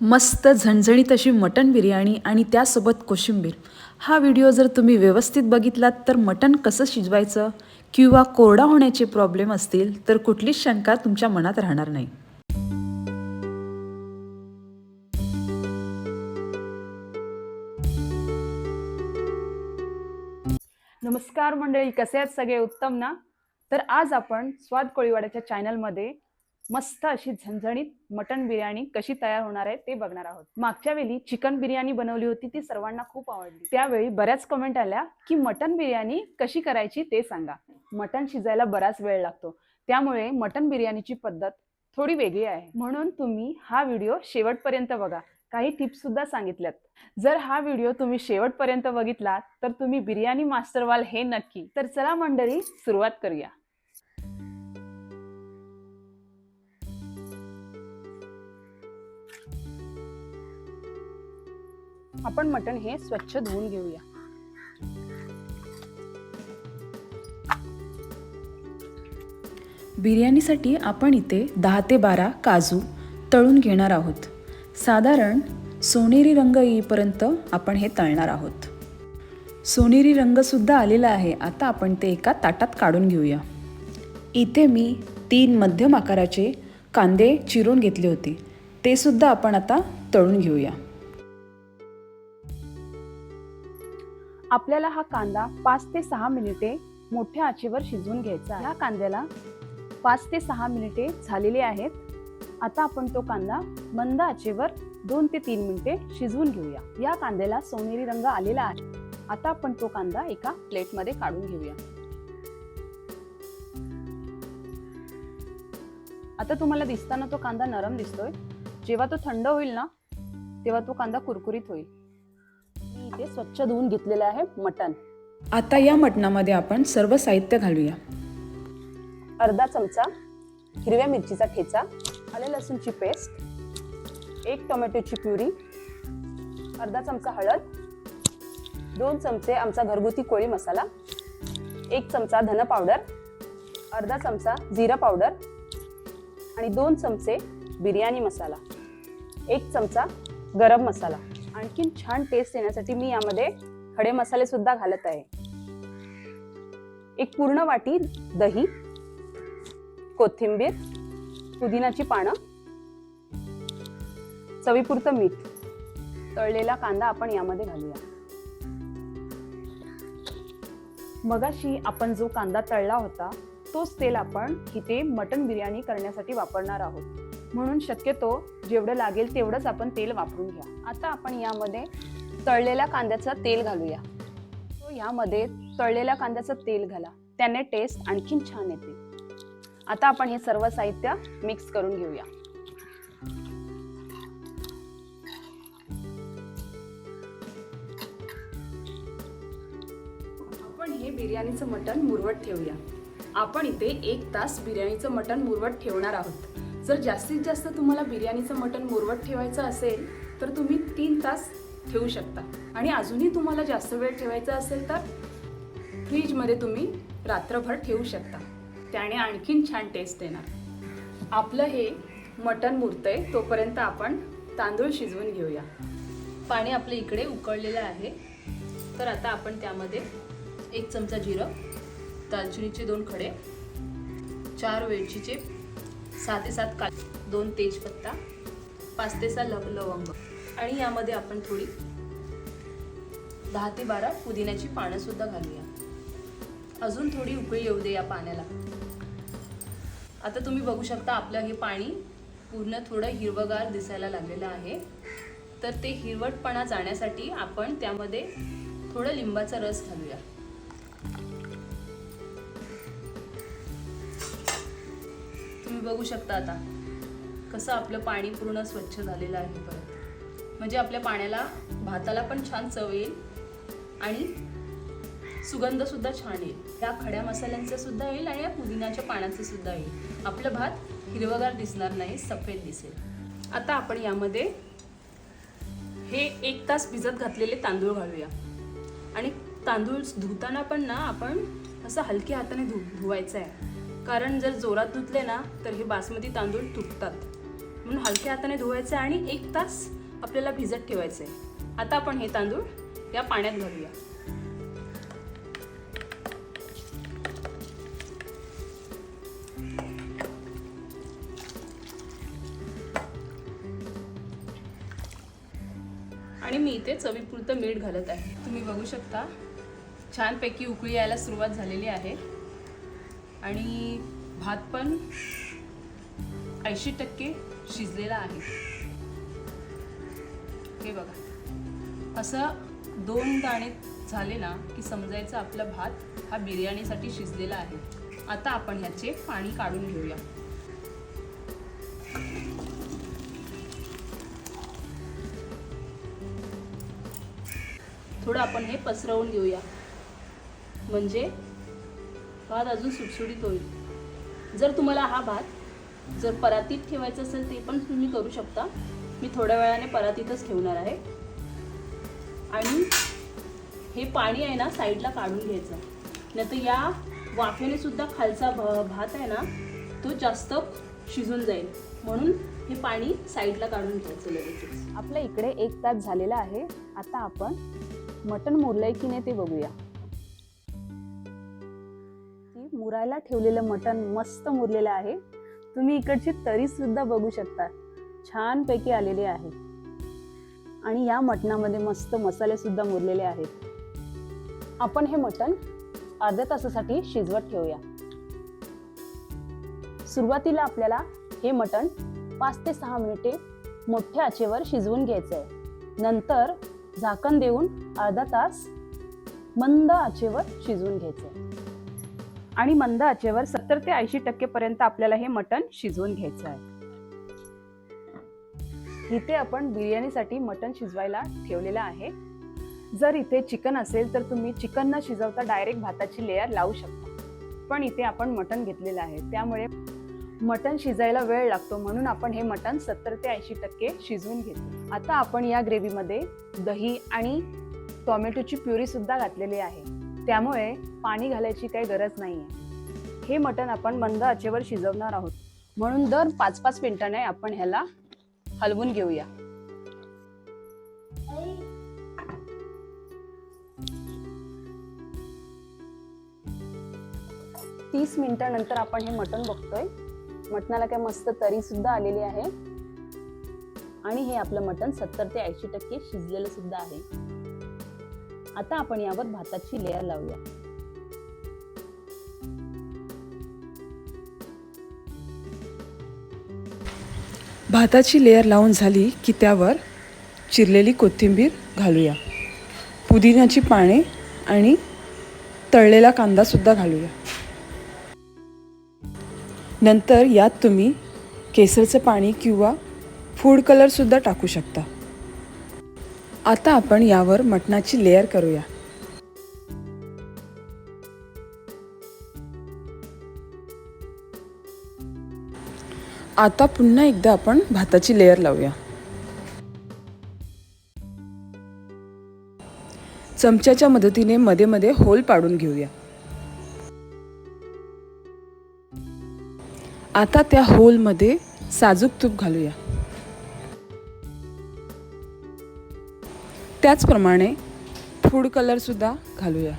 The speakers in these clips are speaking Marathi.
मस्त झणझणीत अशी मटण बिर्याणी आणि त्यासोबत कोशिंबीर. हा व्हिडिओ जर तुम्ही व्यवस्थित बघितलात तर मटण कसं शिजवायचं किंवा कोरडा होण्याचे प्रॉब्लेम असतील तर कुठलीच शंका तुमच्या मनात राहणार नाही. नमस्कार मंडळी कसे आहेत सगळे? उत्तम ना? तर आज आपण स्वाद कोळीवाड्याच्या चॅनलमध्ये मस्त अशी झणझणीत मटन बिर्याणी कशी तयार होणार आहे ते बघणार आहोत. मागच्या वेळी चिकन बिर्याणी बनवली होती ती सर्वांना खूप आवडली. त्यावेळी बऱ्याच कमेंट आल्या की मटन बिर्याणी कशी करायची ते सांगा. मटन शिजायला बराच वेळ लागतो. त्यामुळे मटन बिर्याणीची पद्धत थोडी वेगळी आहे. म्हणून तुम्ही हा व्हिडिओ शेवटपर्यंत बघा. काही टिप्स सुद्धा सांगितल्यात. जर हा व्हिडिओ तुम्ही शेवटपर्यंत बघितला तर तुम्ही बिर्याणी मास्टर व्हाल हे नक्की. तर चला मंडळी सुरुवात करूया. आपण मटण हे स्वच्छ धुवून घेऊया. बिर्याणीसाठी आपण इथे दहा ते बारा काजू तळून घेणार आहोत. साधारण सोनेरी रंग येईपर्यंत आपण हे तळणार आहोत. सोनेरी रंगसुद्धा आलेला आहे. आता आपण ते एका ताटात काढून घेऊया. इथे मी तीन मध्यम आकाराचे कांदे चिरून घेतले होते. ते सुद्धा आपण आता तळून घेऊया. आपल्याला हा कांदा पाच ते सहा मिनिटे मोठ्या आचेवर शिजवून घ्यायचा ह्या कांद्याला पाच ते सहा मिनिटे झालेली आहेत. आता आपण तो कांदा मंद आचेवर दोन ते तीन मिनिटे शिजवून घेऊया. या कांद्याला सोनेरी रंग आलेला आहे. आता आपण तो कांदा एका प्लेटमध्ये काढून घेऊया. आता तुम्हाला दिसताना तो कांदा नरम दिसतोय. जेव्हा तो थंड होईल ना तेव्हा तो कांदा कुरकुरीत होईल. इथे स्वच्छ धुवून घेतलेलं आहे मटण. आता या मटणामध्ये आपण सर्व साहित्य घालूया. अर्धा चमचा हिरव्या मिरचीचा ठेचा आले लसूणची पेस्ट एक टोमॅटोची प्युरी अर्धा चमचा हळद दोन चमचे आमचा घरगुती कोळी मसाला एक चमचा धन पावडर अर्धा चमचा जिरा पावडर आणि दोन चमचे बिर्याणी मसाला एक चमचा गरम मसाला. आणखीन छान टेस्ट येण्यासाठी मी यामध्ये खडे मसाले सुद्धा घालत आहे. एक पूर्ण वाटी दही कोथिंबीर पुदिनाची पानं चवीपुरतं मीठ तळलेला कांदा आपण यामध्ये घालूया. मगाशी आपण जो कांदा तळला होता तोच तेल आपण इथे मटन बिर्याणी करण्यासाठी वापरणार आहोत. म्हणून शक्यतो जेवढं लागेल तेवढंच आपण तेल वापरून घ्या. आता आपण यामध्ये तळलेल्या कांद्याचं तेल घालूया. तो यामध्ये तळलेल्या कांद्याचं तेल घाला. त्याने टेस्ट आणखीन छान येते. आता आपण हे सर्व साहित्य मिक्स करून घेऊया. आपण हे बिर्याणीचं मटण मुरवट ठेवूया. आपण इथे एक तास बिर्याणीचं मटण मुरवट ठेवणार आहोत. जर जास्तीत जास्त तुम्हाला बिर्याणीचं मटण मुरवत ठेवायचं असेल तर तुम्ही तीन तास ठेवू शकता. आणि अजूनही तुम्हाला जास्त वेळ ठेवायचा असेल तर फ्रीजमध्ये तुम्ही रात्रभर ठेवू शकता. त्याने आणखीन छान टेस्ट येणार. आपलं हे मटण मुरतंय तोपर्यंत आपण तांदूळ शिजवून घेऊया. पाणी आपलं इकडे उकळलेलं आहे. तर आता आपण त्यामध्ये एक चमचा जिरं दालचिनीचे दोन खडे चार वेलचीचे सहा ते सात का दोन तेजपत्ता पाच ते सहा लव लवंग. आणि यामध्ये आपण थोडी दहा ते बारा पुदिन्याची पानंसुद्धा घालूया. अजून थोडी उकळी येऊ दे या पाण्याला. आता तुम्ही बघू शकता आपलं हे पाणी पूर्ण थोडं हिरवगार दिसायला लागलेलं आहे. तर ते हिरवटपणा जाण्यासाठी आपण त्यामध्ये थोडं लिंबाचा रस घालूया. बघू शकता आता. कसं आपलं पाणी पूर्ण स्वच्छ झालेलं आहे परत. म्हणजे आपल्या पाण्याला भाताला पण छान चव येईल आणि सुगंध सुद्धा छान येईल. या खड्या मसाल्यांचं सुद्धा येईल आणि या पुदिन्याच्या पाण्याचं सुद्धा येईल. आपलं भात हिरवगार दिसणार नाही सफेद दिसेल. आता आपण यामध्ये हे एक तास भिजत घातलेले तांदूळ घालूया. आणि तांदूळ धुताना पण ना आपण असं हलक्या हाताने धु धुवायचं आहे. कारण जर जोरात धुतले ना तर हे बासमती तांदूळ तुटतात. म्हणून हलक्या हाताने धुवायचं आणि एक तास आपल्याला भिजत ठेवायचं. आहे आता आपण हे तांदूळ या पाण्यात घालूया. आणि मी इथे चवीपुरतं मीठ घालत आहे. तुम्ही बघू शकता छानपैकी उकळी यायला सुरुवात झालेली आहे. आणि भात पण ऐंशी टक्के शिजलेला आहे. हे बघा. असं दोन दाणे झाले ना की समजायचं आपला भात हा बिर्याणीसाठी शिजलेला आहे. आता आपण ह्याचे पाणी काढून घेऊया. थोडं आपण हे पसरवून घेऊया. म्हणजे भात अजून सुटसुटीत होईल. जर तुम्हाला हा भात जर परातीत ठेवायचं असेल ते पण तुम्ही करू शकता. मी थोड्या वेळाने परातीतच ठेवणार आहे. आणि हे पाणी आहे ना साईडला काढून घ्यायचं. नाही तर या वाफेने सुद्धा खालचा भ भात आहे ना तो जास्त शिजून जाईल. म्हणून हे पाणी साईडला काढून घ्यायचं लगेच आपल्या इकडे एक तास झालेला आहे. आता आपण मटण मुरलंय की नाही ते बघूया. मुरायला ठेवलेलं मटण मस्त मुरलेलं आहे. तुम्ही इकडची तरी सुद्धा बघू शकता. छान पैकी आलेली आहे. आणि या मटणामध्ये मस्त मसाले सुद्धा मुरलेले आहेत. आपण हे मटण अर्ध्या तासासाठी शिजवत ठेवूया. सुरुवातीला आपल्याला हे मटण पाच ते सहा मिनिटे मोठ्या आचेवर शिजवून घ्यायचं आहे नंतर झाकण देऊन अर्धा तास मंद आचेवर शिजवून घ्यायचं आहे आणि मंद आचेवर सत्तर ते ऐंशी टक्केपर्यंत आपल्याला हे मटण शिजवून घ्यायचं आहे. इथे आपण बिर्याणीसाठी मटण शिजवायला ठेवलेलं आहे. जर इथे चिकन असेल तर तुम्ही चिकन न शिजवता डायरेक्ट भाताची लेयर लावू शकता. पण इथे आपण मटण घेतलेलं आहे. त्यामुळे मटण शिजायला वेळ लागतो. म्हणून आपण हे मटण सत्तर ते ऐंशी टक्के शिजवून घेतो आता आपण या ग्रेव्हीमध्ये दही आणि टोमॅटोची प्युरी सुद्धा घातलेली आहे. त्यामुळे पाणी घालायची काही गरज नाही आहे हे मटण आपण मंद आचेवर शिजवणार आहोत. म्हणून दर पाच पाच मिनिटाने आपण ह्याला हलवून घेऊया. तीस मिनिटानंतर आपण हे मटण बघतोय. मटणाला काय मस्त तरी सुद्धा आलेली आहे. आणि हे आपलं मटण सत्तर ते ऐंशी टक्के शिजलेलं सुद्धा आहे. आता आपण यावर भाताची लेअर लावूया. भाताची लेअर लावून झाली की त्यावर चिरलेली कोथिंबीर घालूया. पुदिन्याची पाने आणि तळलेला कांदासुद्धा घालूया. नंतर यात तुम्ही केसरचं पाणी किंवा फूड कलरसुद्धा टाकू शकता. आता आपण यावर मटणाची लेअर करूया. आता पुन्हा एकदा आपण भाताची लेअर लावूया. चमच्याच्या मदतीने मध्ये मध्ये होल पाडून घेऊया. आता त्या होलमध्ये साजूक तूप घालूया. त्याचप्रमाणे फूड कलरसुद्धा घालूया.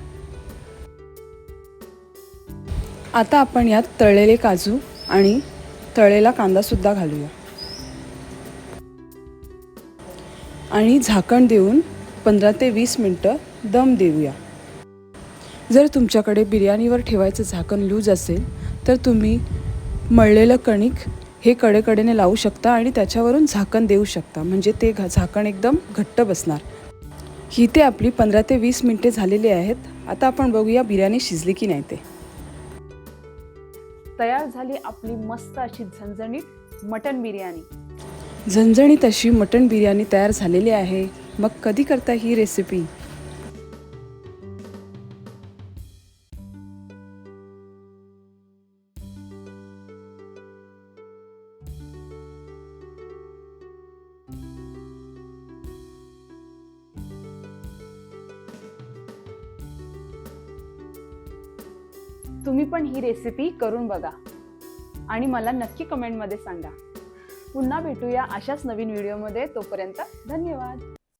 आता आपण यात तळलेले काजू आणि तळलेला कांदासुद्धा घालूया. आणि झाकण देऊन पंधरा ते वीस मिनटं दम देऊया. जर तुमच्याकडे बिर्याणीवर ठेवायचं झाकण लूज असेल तर तुम्ही मळलेलं कणिक हे कडेकडेने लावू शकता आणि त्याच्यावरून झाकण देऊ शकता. म्हणजे ते घा झाकण एकदम घट्ट बसणार. ही ते आपली पंधरा ते वीस मिनटे झालेली आहेत. आता आपण बघूया बिर्याणी शिजली की नाही ते. तयार झाली आपली मस्त अशी झणझणीत मटन बिर्याणी. झणझणीत अशी मटन बिर्याणी तयार झालेली आहे. मग कधी करता ही रेसिपी तुम्ही पण ही रेसिपी करून बघा. आणि मला नक्की कमेंटमध्ये सांगा. पुन्हा भेटूया अशाच नवीन व्हिडिओमध्ये तोपर्यंत धन्यवाद.